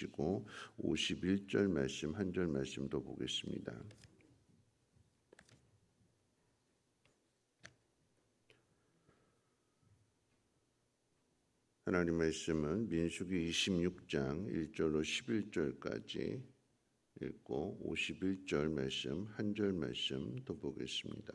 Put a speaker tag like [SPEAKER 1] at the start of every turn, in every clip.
[SPEAKER 1] 보시고 51절 말씀 한 절 말씀도 보겠습니다. 하나님 말씀은 민수기 26장 1절로 11절까지 읽고 51절 말씀 한 절 말씀 또 보겠습니다.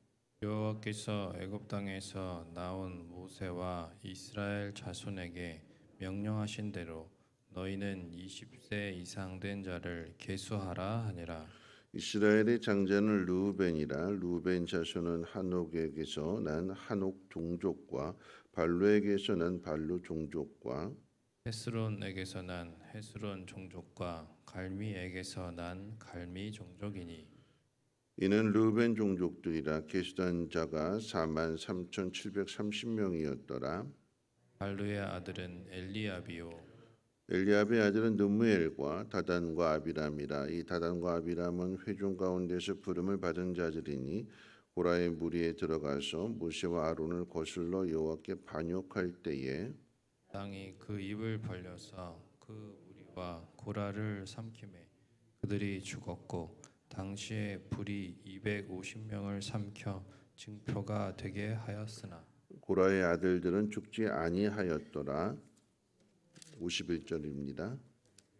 [SPEAKER 2] 여호와께서 애굽 땅에서 나온 모세와 이스라엘 자손에게 명령하신 대로 너희는 20세 이상 된 자를 계수하라 하니라.
[SPEAKER 1] 이스라엘의 장자는 루벤이라. 루벤 자손은 한옥에게서 난 한옥 종족과 발로에게서 난 발로 종족과
[SPEAKER 2] 헤스론에게서 난 헤스론 종족과 갈미에게서 난 갈미 종족이니
[SPEAKER 1] 이는 루벤 종족들이라 계수단 자가 4만 3,730명이었더라.
[SPEAKER 2] 발루의 아들은 엘리아비요
[SPEAKER 1] 엘리압의 아들은 느무엘과 다단과 아비람이라 이 다단과 아비람은 회중 가운데서 부름을 받은 자들이니 고라의 무리에 들어가서 모세와 아론을 거슬러 여호와께 반역할 때에
[SPEAKER 2] 땅이 그 입을 벌려서 그 무리와 고라를 삼킴에 그들이 죽었고 당시에 불이 250명을 삼켜 증표가 되게 하였으나
[SPEAKER 1] 고라의 아들들은 죽지 아니하였더라. 51절입니다.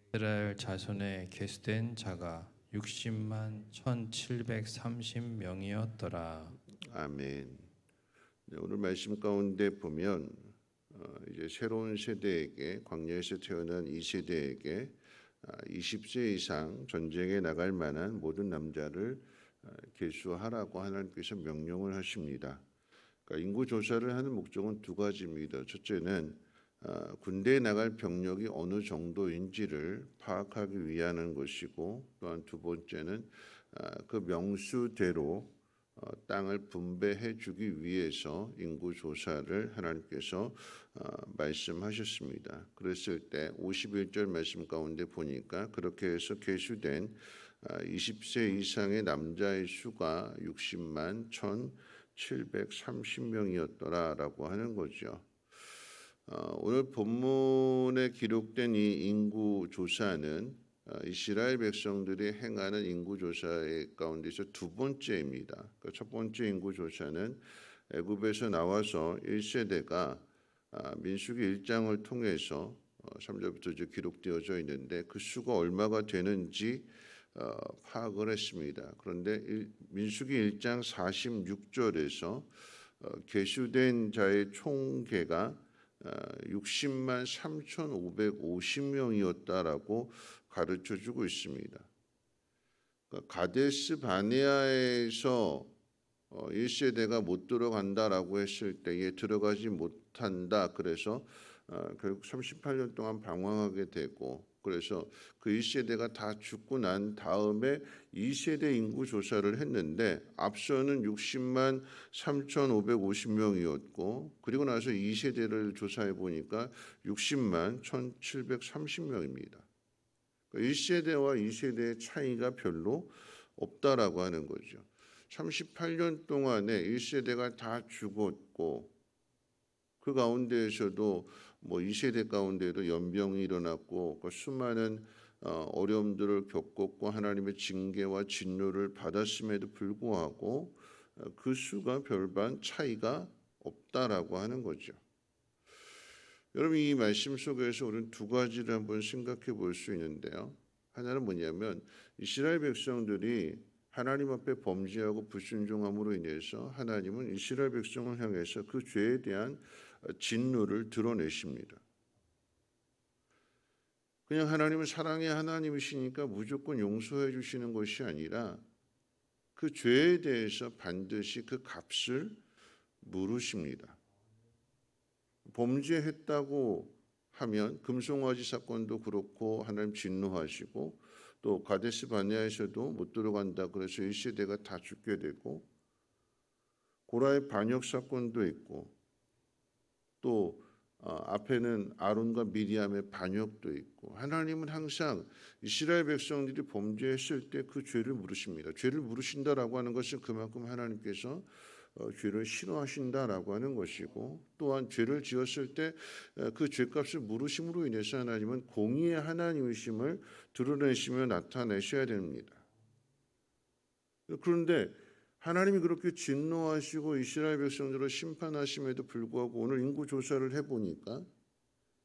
[SPEAKER 2] 이스라엘 자손에 계수된 자가 60만 1730명이었더라
[SPEAKER 1] 아멘. 네, 오늘 말씀 가운데 보면 어, 이제 새로운 세대에게 광야에서 태어난 이 세대에게 아, 20세 이상 전쟁에 나갈 만한 모든 남자를 아, 계수하라고 하나님께서 명령을 하십니다. 그러니까 인구 조사를 하는 목적은 두 가지입니다. 첫째는 아, 군대에 나갈 병력이 어느 정도인지를 파악하기 위한 것이고 또한 두 번째는 아, 그 명수대로 어, 땅을 분배해 주기 위해서 인구 조사를 하나님께서 어, 말씀하셨습니다. 그랬을 때 51절 말씀 가운데 보니까 그렇게 해서 계수된 아, 20세 이상의 남자의 수가 60만 1,730명이었더라라고 하는 거죠. 어, 오늘 본문에 기록된 이 인구 조사는 어, 이스라엘 백성들이 행하는 인구 조사의 가운데서 두 번째입니다. 그첫 번째 인구 조사는 애굽에서 나와서 1세대가 아, 민수기 1장을 통해서 어, 3절부터 이제 기록되어져 있는데 그 수가 얼마가 되는지 어, 파악을 했습니다. 그런데 일- 민수기 1장 46절에서 어, 계수된 자의 총계가 아, 60만 3,550명이었다라고 가르쳐 주고 있습니다. 그러니까 가데스 바네아에서 어, 1세대가 못 들어간다라고 했을 때에 들어가지 못 한다. 그래서 어, 결국 38년 동안 방황하게 되고 그래서 그 1세대가 다 죽고 난 다음에 2세대 인구 조사를 했는데 앞서는 60만 3,550명이었고 그리고 나서 2세대를 조사해 보니까 60만 1,730명입니다. 1세대와 2세대의 차이가 별로 없다라고 하는 거죠. 38년 동안에 1세대가 다 죽었고 그 가운데에서도 뭐 2세대 가운데도 연병이 일어났고 그 수많은 어, 어려움들을 겪었고 하나님의 징계와 진노를 받았음에도 불구하고 어, 그 수가 별반 차이가 없다라고 하는 거죠. 여러분 이 말씀 속에서 우리는 두 가지를 한번 생각해 볼 수 있는데요. 하나는 뭐냐면 이스라엘 백성들이 하나님 앞에 범죄하고 불순종함으로 인해서 하나님은 이스라엘 백성을 향해서 그 죄에 대한 진노를 드러내십니다. 그냥 하나님은 사랑의 하나님이시니까 무조건 용서해 주시는 것이 아니라 그 죄에 대해서 반드시 그 값을 물으십니다. 범죄했다고 하면 금송아지 사건도 그렇고 하나님 진노하시고 또 가데스 바네아에서도 못 들어간다 그래서 1세대가 다 죽게 되고 고라의 반역 사건도 있고 또 어, 앞에는 아론과 미리암의 반역도 있고 하나님은 항상 이스라엘 백성들이 범죄했을 때 그 죄를 물으십니다. 죄를 물으신다라고 하는 것은 그만큼 하나님께서 어, 죄를 싫어하신다라고 하는 것이고 또한 죄를 지었을 때 그 죄값을 물으심으로 인해서 하나님은 공의의 하나님이심을 드러내시며 나타내셔야 됩니다. 그런데 하나님이 그렇게 진노하시고 이스라엘 백성들을 심판하심에도 불구하고 오늘 인구 조사를 해보니까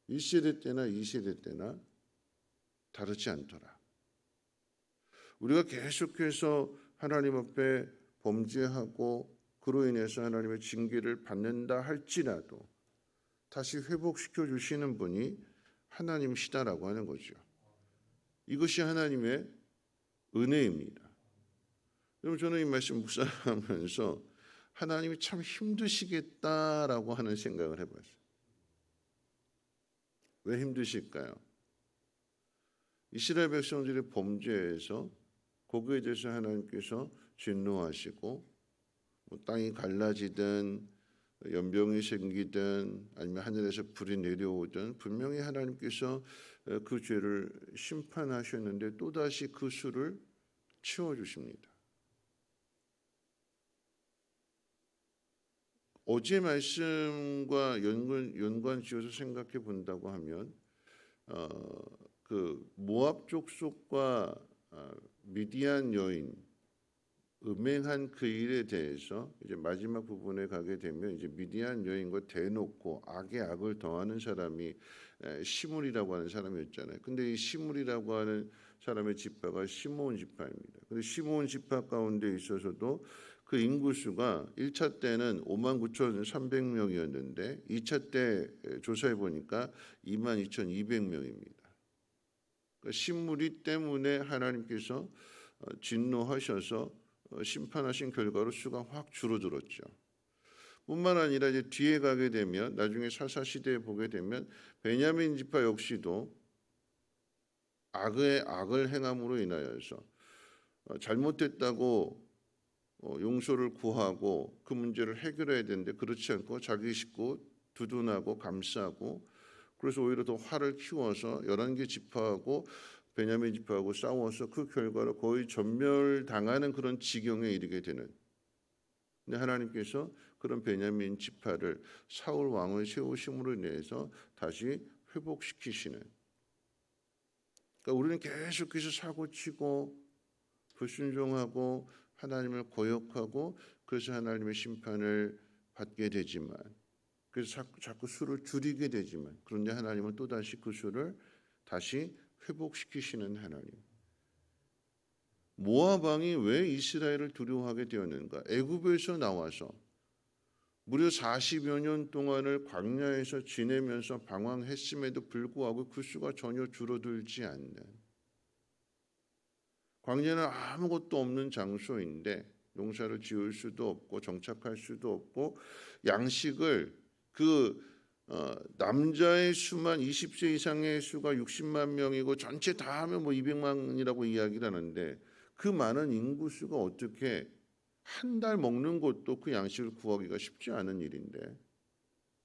[SPEAKER 1] 1세대 때나 2세대 때나 다르지 않더라. 우리가 계속해서 하나님 앞에 범죄하고 그로 인해서 하나님의 징계를 받는다 할지라도 다시 회복시켜 주시는 분이 하나님이시다라고 하는 거죠. 이것이 하나님의 은혜입니다. 여러분 저는 이 말씀 묵상하면서 하나님이 참 힘드시겠다라고 하는 생각을 해봤어요. 왜 힘드실까요? 이스라엘 백성들의 범죄에서 거기에 대해서 하나님께서 진노하시고 뭐 땅이 갈라지든 연병이 생기든 아니면 하늘에서 불이 내려오든 분명히 하나님께서 어, 그 죄를 심판하셨는데 또다시 그 수를 치워 주십니다. 어제 말씀과 연관 연관 지어서 생각해 본다고 하면 어, 그 모압 족속과 어, 미디안 여인 음행한 그 일에 대해서 이제 마지막 부분에 가게 되면 이제 미디안 여인과 대놓고 악에 악을 더하는 사람이 에, 시물이라고 하는 사람이었잖아요. 근데 이 시물이라고 하는 사람의 지파가 시므온 지파입니다. 근데 시므온 지파 가운데 있어서도 그 인구수가 1차 때는 5만 9,300명이었는데 2차 때 조사해 보니까 2만 2,200명입니다. 그러니까 신무리 때문에 하나님께서 어, 진노하셔서 어, 심판하신 결과로 수가 확 줄어들었죠. 뿐만 아니라 이제 뒤에 가게 되면 나중에 사사 시대에 보게 되면 베냐민 지파 역시도 악의 악을 행함으로 인하여서 어, 잘못됐다고 어, 용서를 구하고 그 문제를 해결해야 되는데 그렇지 않고 자기 식구 두둔하고 감싸고 그래서 오히려 더 화를 키워서 11개 지파하고 베냐민 지파하고 싸워서 그 결과로 거의 전멸당하는 그런 지경에 이르게 되는. 근데 하나님께서 그런 베냐민 지파를 사울 왕을 세우심으로 인해서 다시 회복시키시는. 그러니까 우리는 계속해서 사고치고 불순종하고 하나님을 고역하고 그래서 하나님의 심판을 받게 되지만 그래서 자꾸, 자꾸 수를 줄이게 되지만 그런데 하나님은 또 다시 그 수를 다시 회복시키시는 하나님. 모압 왕이 왜 이스라엘을 두려워하게 되었는가? 애굽에서 나와서 무려 40여 년 동안을 광야에서 지내면서 방황했음에도 불구하고 그 수가 전혀 줄어들지 않는 광야는 아무것도 없는 장소인데 농사를 지을 수도 없고 정착할 수도 없고 양식을 그 어, 남자의 수만 20세 이상의 수가 60만 명이고 전체 다 하면 뭐 200만이라고 이야기를 하는데 그 많은 인구 수가 어떻게 한 달 먹는 것도 그 양식을 구하기가 쉽지 않은 일인데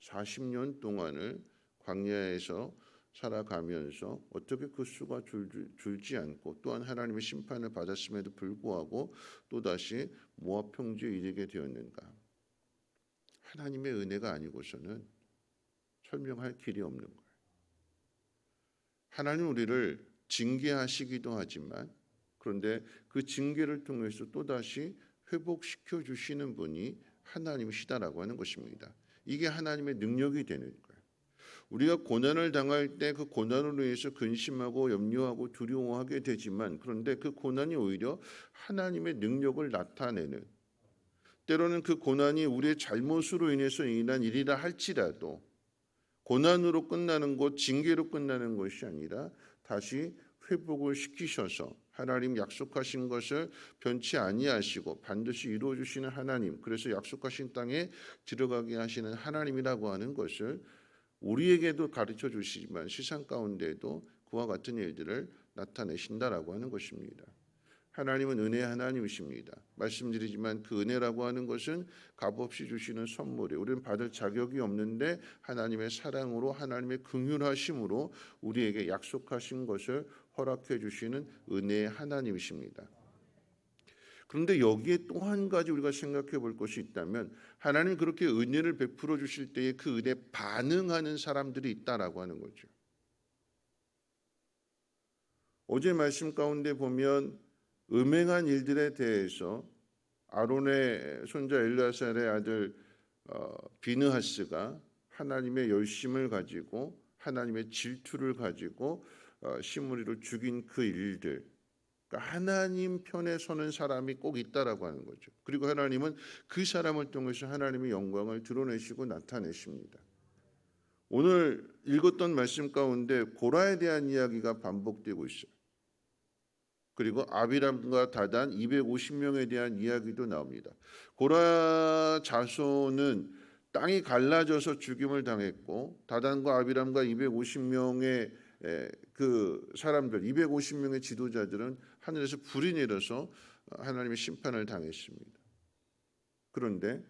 [SPEAKER 1] 40년 동안을 광야에서 살아가면서 어떻게 그 수가 줄, 줄지 않고 또한 하나님의 심판을 받았음에도 불구하고 또다시 모압 평지에 이르게 되었는가? 하나님의 은혜가 아니고서는 설명할 길이 없는 거예요. 하나님 우리를 징계하시기도 하지만 그런데 그 징계를 통해서 또다시 회복시켜 주시는 분이 하나님이시다라고 하는 것입니다. 이게 하나님의 능력이 되는 거예요. 우리가 고난을 당할 때 그 고난으로 인해서 근심하고 염려하고 두려워하게 되지만 그런데 그 고난이 오히려 하나님의 능력을 나타내는 때로는 그 고난이 우리의 잘못으로 인해서 일어난 일이라 할지라도 고난으로 끝나는 것, 징계로 끝나는 것이 아니라 다시 회복을 시키셔서 하나님 약속하신 것을 변치 아니하시고 반드시 이루어 주시는 하나님. 그래서 약속하신 땅에 들어가게 하시는 하나님이라고 하는 것을 우리에게도 가르쳐 주시지만 시상 가운데에도 그와 같은 일들을 나타내신다라고 하는 것입니다. 하나님은 은혜 하나님이십니다. 말씀드리지만 그 은혜라고 하는 것은 값없이 주시는 선물이 우리는 받을 자격이 없는데 하나님의 사랑으로 하나님의 긍휼하심으로 우리에게 약속하신 것을 허락해 주시는 은혜의 하나님이십니다. 그런데 여기에 또 한 가지 우리가 생각해 볼 것이 있다면 하나님 그렇게 은혜를 베풀어 주실 때에 그 은혜 반응하는 사람들이 있다라고 하는 거죠. 어제 말씀 가운데 보면 음행한 일들에 대해서 아론의 손자 엘라살의 아들 어, 비느하스가 하나님의 열심을 가지고 하나님의 질투를 가지고 어, 시므리를 죽인 그 일들 그러니까 하나님 편에 서는 사람이 꼭 있다라고 하는 거죠. 그리고 하나님은 그 사람을 통해서 하나님의 영광을 드러내시고 나타내십니다. 오늘 읽었던 말씀 가운데 고라에 대한 이야기가 반복되고 있어요. 그리고 아비람과 다단 250명에 대한 이야기도 나옵니다. 고라 자손은 땅이 갈라져서 죽임을 당했고 다단과 아비람과 250명의 그 사람들 250명의 지도자들은 하늘에서 불이 내려서 하나님의 심판을 당했습니다. 그런데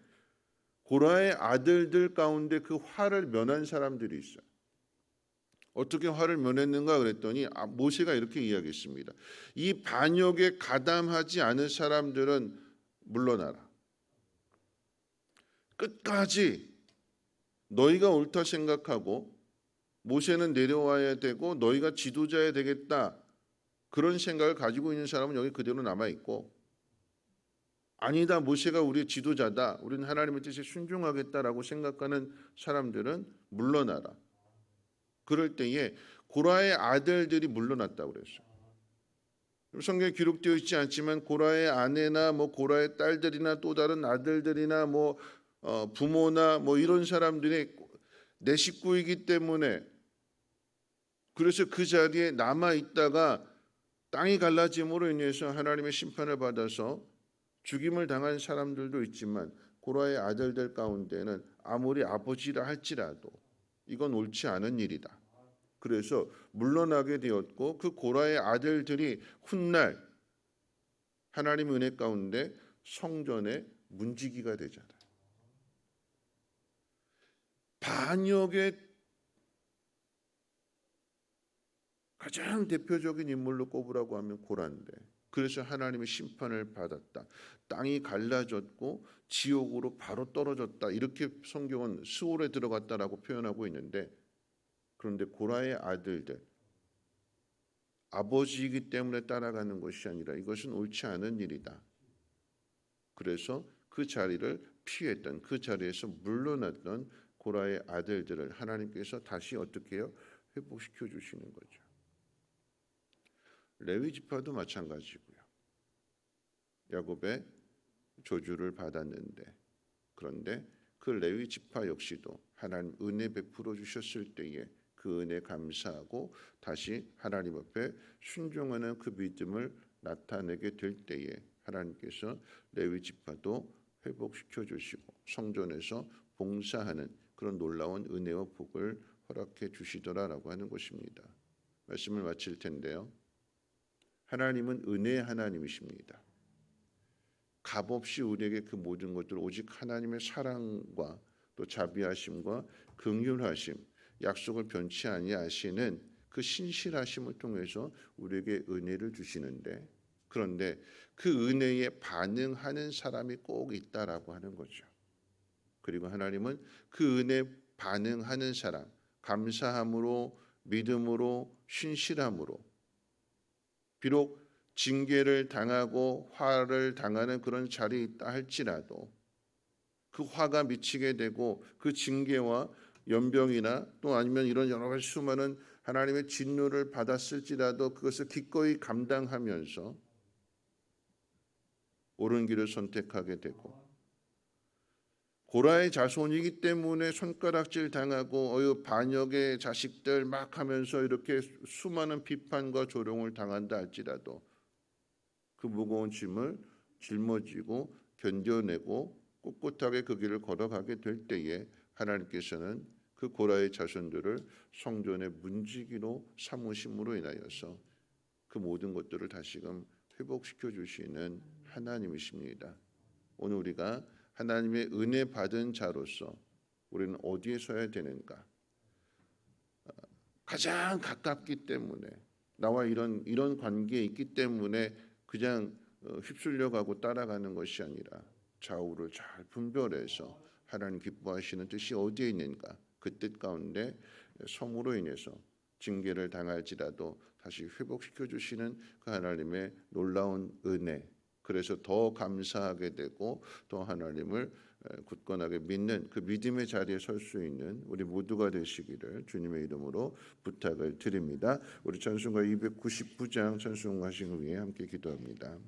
[SPEAKER 1] 고라의 아들들 가운데 그 화를 면한 사람들이 있어요. 어떻게 화를 면했는가 그랬더니 아, 모세가 이렇게 이야기했습니다. 이 반역에 가담하지 않은 사람들은 물러나라. 끝까지 너희가 옳다 생각하고 모세는 내려와야 되고 너희가 지도자야 되겠다. 그런 생각을 가지고 있는 사람은 여기 그대로 남아 있고 아니다 모세가 우리의 지도자다. 우리는 하나님의 뜻에 순종하겠다라고 생각하는 사람들은 물러나라. 그럴 때에 고라의 아들들이 물러났다고 그랬어요. 성경에 기록되어 있지 않지만 고라의 아내나 뭐 고라의 딸들이나 또 다른 아들들이나 뭐 어, 부모나 뭐 이런 사람들이 내 식구이기 때문에 그래서 그 자리에 남아 있다가 땅이 갈라짐으로 인해서 하나님의 심판을 받아서 죽임을 당한 사람들도 있지만 고라의 아들들 가운데는 아무리 아버지라 할지라도 이건 옳지 않은 일이다. 그래서 물러나게 되었고 그 고라의 아들들이 훗날 하나님의 은혜 가운데 성전의 문지기가 되잖아요. 반역의 가장 대표적인 인물로 꼽으라고 하면 고라인데 그래서 하나님의 심판을 받았다. 땅이 갈라졌고 지옥으로 바로 떨어졌다. 이렇게 성경은 수월에 들어갔다라고 표현하고 있는데 그런데 고라의 아들들 아버지이기 때문에 따라가는 것이 아니라 이것은 옳지 않은 일이다. 그래서 그 자리를 피했던 그 자리에서 물러났던 고라의 아들들을 하나님께서 다시 어떻게 해요? 회복시켜 주시는 거죠. 레위 지파도 마찬가지고요. 야곱의 조주를 받았는데 그런데 그 레위 지파 역시도 하나님 은혜 베풀어 주셨을 때에 그 은혜 감사하고 다시 하나님 앞에 순종하는 그 믿음을 나타내게 될 때에 하나님께서 레위 지파도 회복시켜 주시고 성전에서 봉사하는 그런 놀라운 은혜와 복을 허락해 주시더라라고 하는 것입니다. 말씀을 마칠 텐데요. 하나님은 은혜의 하나님이십니다. 값없이 우리에게 그 모든 것들 오직 하나님의 사랑과 또 자비하심과 긍휼하심, 약속을 변치 아니하시는 그 신실하심을 통해서 우리에게 은혜를 주시는데 그런데 그 은혜에 반응하는 사람이 꼭 있다라고 하는 거죠. 그리고 하나님은 그 은혜 반응하는 사람, 감사함으로 믿음으로 신실함으로 비록 징계를 당하고 화를 당하는 그런 자리에 있다 할지라도 그 화가 미치게 되고 그 징계와 연병이나 또 아니면 이런 여러 가지 수많은 하나님의 진노를 받았을지라도 그것을 기꺼이 감당하면서 옳은 길을 선택하게 되고 고라의 자손이기 때문에 손가락질 당하고 어유 반역의 자식들 막 하면서 이렇게 수많은 비판과 조롱을 당한다 할지라도 그 무거운 짐을 짊어지고 견뎌내고 꿋꿋하게 그 길을 걸어가게 될 때에 하나님께서는 그 고라의 자손들을 성전의 문지기로 삼으심으로 인하여서 그 모든 것들을 다시금 회복시켜 주시는 하나님이십니다. 오늘 우리가 하나님의 은혜 받은 자로서 우리는 어디에 서야 되는가? 아, 가장 가깝기 때문에 나와 이런 이런 관계에 있기 때문에 그냥 어, 휩쓸려 가고 따라가는 것이 아니라 좌우를 잘 분별해서 하나님 기뻐하시는 뜻이 어디에 있는가? 그 뜻 가운데 성으로 인해서 징계를 당할지라도 다시 회복시켜 주시는 그 하나님의 놀라운 은혜. 그래서 더 감사하게 되고 또 하나님을 에, 굳건하게 믿는 그 믿음의 자리에 설 수 있는 우리 모두가 되시기를 주님의 이름으로 부탁을 드립니다. 우리 찬송가 299장 찬송하신 후에 함께 기도합니다.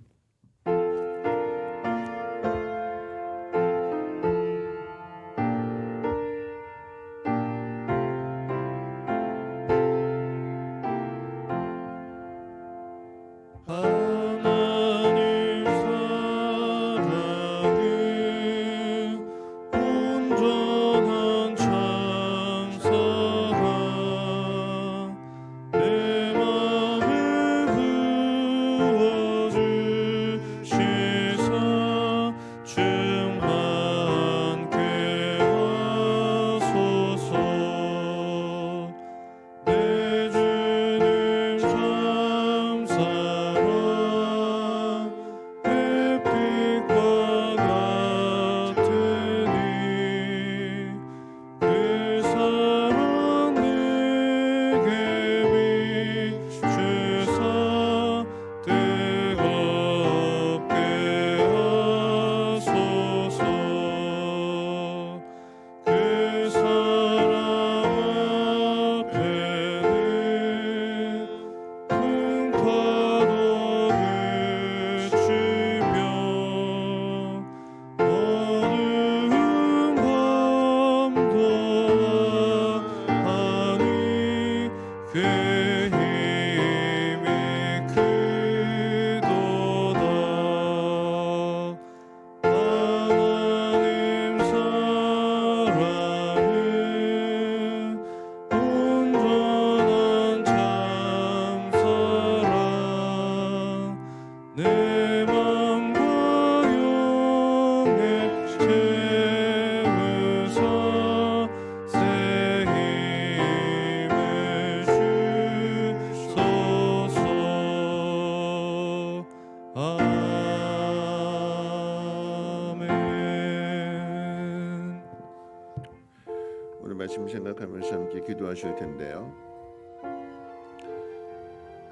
[SPEAKER 1] 기도하실 텐데요.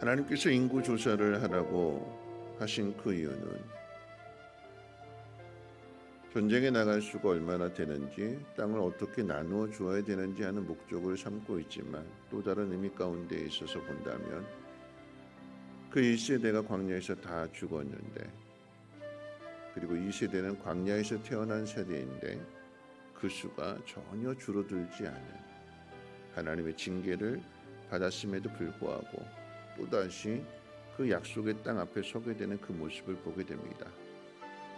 [SPEAKER 1] 하나님께서 인구 조사를 하라고 하신 그 이유는 전쟁에 나갈 수가 얼마나 되는지 땅을 어떻게 나누어 주어야 되는지 하는 목적을 삼고 있지만 또 다른 의미 가운데 있어서 본다면 그 1세대가 광야에서 다 죽었는데 그리고 2세대는 광야에서 태어난 세대인데 그 수가 전혀 줄어들지 않은 하나님의 징계를 받았음에도 불구하고 또다시 그 약속의 땅 앞에 서게 되는 그 모습을 보게 됩니다.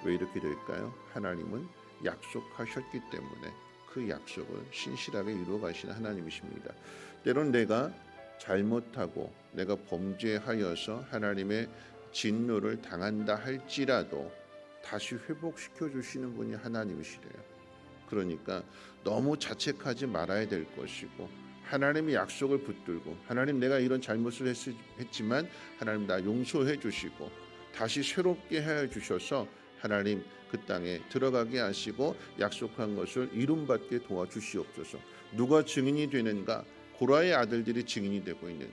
[SPEAKER 1] 왜 이렇게 될까요? 하나님은 약속하셨기 때문에 그 약속을 신실하게 이루어 가시는 하나님이십니다. 때론 내가 잘못하고 내가 범죄하여서 하나님의 진노를 당한다 할지라도 다시 회복시켜 주시는 분이 하나님이시래요. 그러니까 너무 자책하지 말아야 될 것이고 하나님의 약속을 붙들고 하나님 내가 이런 잘못을 했, 했지만 하나님 나 용서해 주시고 다시 새롭게 해 주셔서 하나님 그 땅에 들어가게 하시고 약속한 것을 이룸받게 도와주시옵소서. 누가 증인이 되는가? 고라의 아들들이 증인이 되고 있는.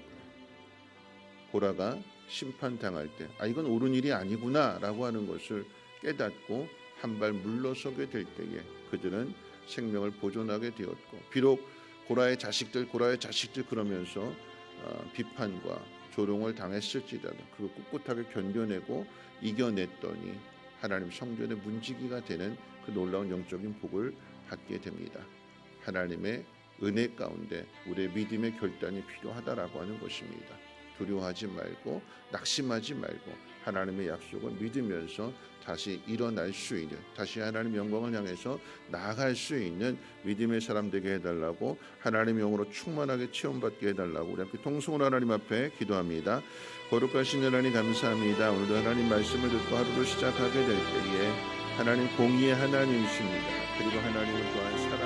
[SPEAKER 1] 고라가 심판 당할 때, 아 이건 옳은 일이 아니구나 라고 하는 것을 깨닫고 한 발 물러서게 될 때에 그들은 생명을 보존하게 되었고, 비록 고라의 자식들, 고라의 자식들 그러면서 어, 비판과 조롱을 당했을지라도 그걸 꿋꿋하게 견뎌내고 이겨냈더니 하나님 성전의 문지기가 되는 그 놀라운 영적인 복을 받게 됩니다. 하나님의 은혜 가운데 우리의 믿음의 결단이 필요하다라고 하는 것입니다. 두려워하지 말고 낙심하지 말고 하나님의 약속을 믿으면서 다시 일어날 수 있는 다시 하나님 영광을 향해서 나아갈 수 있는 믿음의 사람 되게 해달라고 하나님 영으로 충만하게 체험받게 해달라고 우리 함께 통성을 하나님 앞에 기도합니다. 거룩하신 하나님 감사합니다. 오늘도 하나님 말씀을 듣고 하루를 시작하게 될 때에 하나님 공의의 하나님이십니다. 그리고 하나님은 또한 사랑의